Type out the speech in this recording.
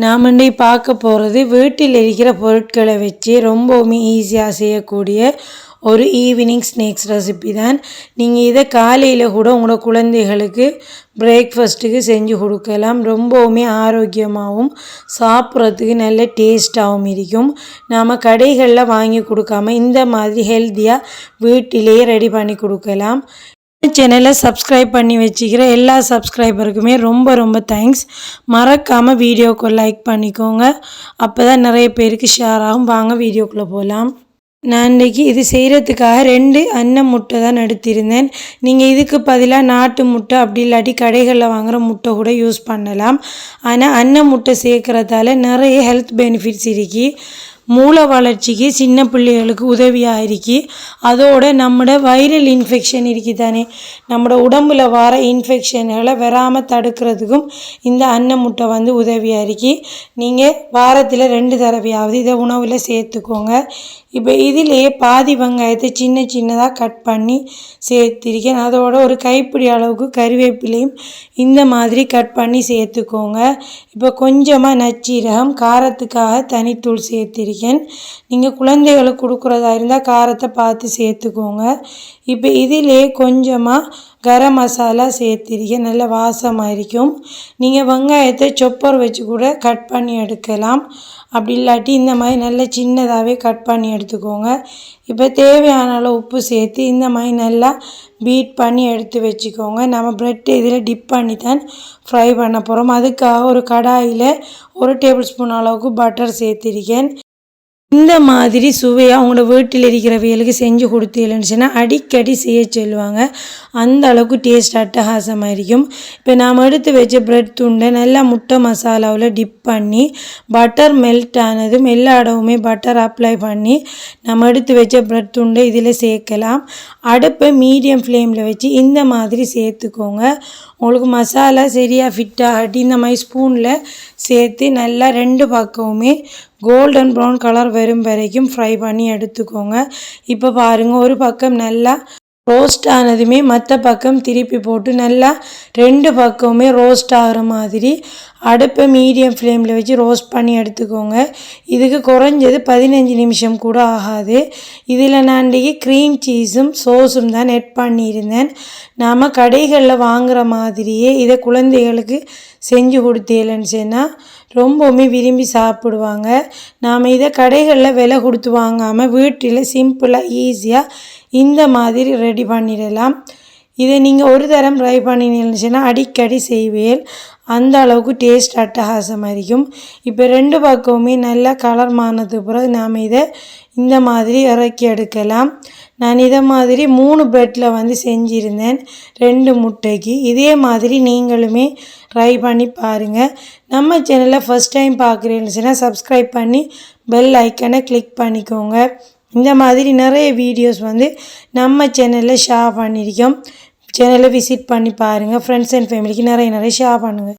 நாம் இன்னைக்கு பார்க்க போகிறது வீட்டில் இருக்கிற பொருட்களை வச்சு ரொம்பவுமே ஈஸியாக செய்யக்கூடிய ஒரு ஈவினிங் ஸ்நாக்ஸ் ரெசிபி தான். நீங்கள் இதை காலையில் கூட உங்களோட குழந்தைகளுக்கு பிரேக்ஃபஸ்ட்டுக்கு செஞ்சு கொடுக்கலாம். ரொம்பவுமே ஆரோக்கியமாகவும் சாப்பிட்றதுக்கு நல்ல டேஸ்ட்டாகவும் இருக்கும். நாம் கடைகளில் வாங்கி கொடுக்காம இந்த மாதிரி ஹெல்த்தியாக வீட்டிலேயே ரெடி பண்ணி கொடுக்கலாம். சேனலை சப்ஸ்கிரைப் பண்ணி வச்சுக்கிற எல்லா சப்ஸ்கிரைபருக்குமே ரொம்ப ரொம்ப தேங்க்ஸ் மறக்காமல் வீடியோக்கு லைக் பண்ணிக்கோங்க. அப்போ தான் நிறைய பேருக்கு ஷேர் ஆகும். வாங்க வீடியோக்குள்ளே போகலாம் நான் இன்றைக்கி இது செய்கிறதுக்காக ரெண்டு அன்ன முட்டை தான் எடுத்திருந்தேன். நீங்கள் இதுக்கு பதிலாக நாட்டு முட்டை அப்படி இல்லாட்டி கடைகளில் வாங்குகிற முட்டை கூட யூஸ் பண்ணலாம். ஆனால் அன்ன முட்டை சேர்க்குறதால நிறைய ஹெல்த் பெனிஃபிட்ஸ் இருக்குது மூளை வளர்ச்சிக்கு சின்ன பிள்ளைகளுக்கு உதவியாக இருக்கு அதோட நம்மட வைரல் இன்ஃபெக்ஷன் இருக்கு தானே நம்மட உடம்புல வர இன்ஃபெக்ஷன்களை வராமல் தடுக்கிறதுக்கும் இந்த அன்ன முட்டை வந்து உதவியாக இருக்கு. நீங்கள் வாரத்தில் ரெண்டு தடவையாவது இதை உணவில் சேர்த்துக்கோங்க. இப்போ இதிலேயே பாதி வெங்காயத்தை சின்ன சின்னதாக கட் பண்ணி சேர்த்திருக்கேன். அதோட ஒரு கைப்பிடி அளவுக்கு கறிவேப்பிலையும் இந்த மாதிரி கட் பண்ணி சேர்த்துக்கோங்க. இப்போ கொஞ்சமாக நச்சீரகம் காரத்துக்காக தனித்தூள் சேர்த்திருக்கேன். நீங்கள் குழந்தைகளுக்கு கொடுக்குறதா இருந்தால் காரத்தை பார்த்து சேர்த்துக்கோங்க. இப்போ இதிலே கொஞ்சமாக கரம் மசாலா சேர்த்திருக்கேன். நல்ல வாசமாக இருக்கும் நீங்கள் வெங்காயத்தை சொப்பர் வச்சு கூட கட் பண்ணி எடுக்கலாம். அப்படி இல்லாட்டி இந்த மாதிரி நல்ல சின்னதாகவே கட் பண்ணி எடுத்துக்கோங்க. இப்போ தேவையான அளவு உப்பு சேர்த்து இந்த மாதிரி நல்லா பீட் பண்ணி எடுத்து வச்சுக்கோங்க. நம்ம ப்ரெட்டு இதில் டிப் பண்ணி தான் ஃப்ரை பண்ண போகிறோம் அதுக்காக ஒரு கடாயில் ஒரு டேபிள் ஸ்பூன் அளவுக்கு பட்டர் சேர்த்திருக்கேன். இந்த மாதிரி சுவையாக அவங்களோட வீட்டில் இருக்கிறவைகளுக்கு செஞ்சு கொடுத்தீங்கன்னு சொன்னால் அடிக்கடி செய்ய சொல்லுவாங்க. அந்த அளவுக்கு டேஸ்ட் அட்டகாசமாக இருக்கும் இப்போ நாம் எடுத்து வச்ச ப்ரெட் துண்டை நல்லா முட்டை மசாலாவில் டிப் பண்ணி பட்டர் மெல்ட் ஆனதும் எல்லா இடமுமே பட்டர் அப்ளை பண்ணி நம்ம எடுத்து வச்ச ப்ரெட் துண்டை இதில் சேர்க்கலாம். அடுப்பை மீடியம் ஃப்ளேமில் வச்சு இந்த மாதிரி சேர்த்துக்கோங்க. உங்களுக்கு மசாலா சரியாக ஃபிட் ஆகட்டி இந்த மாதிரி ஸ்பூனில் சேர்த்து நல்லா ரெண்டு பக்கமுமே கோல்டன் ப்ரௌன் கலர் வரும் வரைக்கும் ஃப்ரை பண்ணி எடுத்துக்கோங்க. இப்போ பாருங்கள் ஒரு பக்கம் நல்லா ரோஸ்ட் ஆனதுமே மற்ற பக்கம் திருப்பி போட்டு நல்லா ரெண்டு பக்கமுமே ரோஸ்ட் ஆகிற மாதிரி அடுப்பை மீடியம் ஃப்ளேமில் வச்சு ரோஸ்ட் பண்ணி எடுத்துக்கோங்க. இதுக்கு குறைஞ்சது பதினஞ்சு நிமிஷம் கூட ஆகாது. இதில் நான் இன்றைக்கி க்ரீம் சீஸும் சோஸும் தான் நெட் பண்ணியிருந்தேன். நாம் கடைகளில் வாங்குகிற மாதிரியே இதை குழந்தைகளுக்கு செஞ்சு கொடுத்தேலன்னு சொன்னால் ரொம்பவுமே விரும்பி சாப்பிடுவாங்க. நாம் இதை கடைகளில் விலை கொடுத்து வாங்காமல் வீட்டில் சிம்பிளாக ஈஸியாக இந்த மாதிரி ரெடி பண்ணிடலாம். இதை நீங்கள் ஒரு தரம் ட்ரை பண்ணினீங்கன்னா அடிக்கடி செய்வேன். அந்த அளவுக்கு டேஸ்ட் அட்டகாசமாக இருக்கும் இப்போ ரெண்டு பக்கமுமே நல்லா கலர் மானதுக்கு பிறகு நாம் இதை இந்த மாதிரி இறக்கி எடுக்கலாம். நான் இதை மாதிரி மூணு பிரெட்டில் வந்து செஞ்சுருந்தேன். ரெண்டு முட்டைக்கு. இதே மாதிரி நீங்களுமே ட்ரை பண்ணி பாருங்கள் நம்ம சேனலை ஃபஸ்ட் டைம் பார்க்குறீங்கன்னா சப்ஸ்கிரைப் பண்ணி பெல் ஐக்கனை கிளிக் பண்ணிக்கோங்க. இந்த மாதிரி நிறைய வீடியோஸ் வந்து நம்ம சேனலில் ஷேர் பண்ணியிருக்கோம். சேனலை விசிட் பண்ணி பாருங்கள் ஃப்ரெண்ட்ஸ் அண்ட் ஃபேமிலிக்கு நிறைய நிறைய ஷேர் பண்ணுங்கள்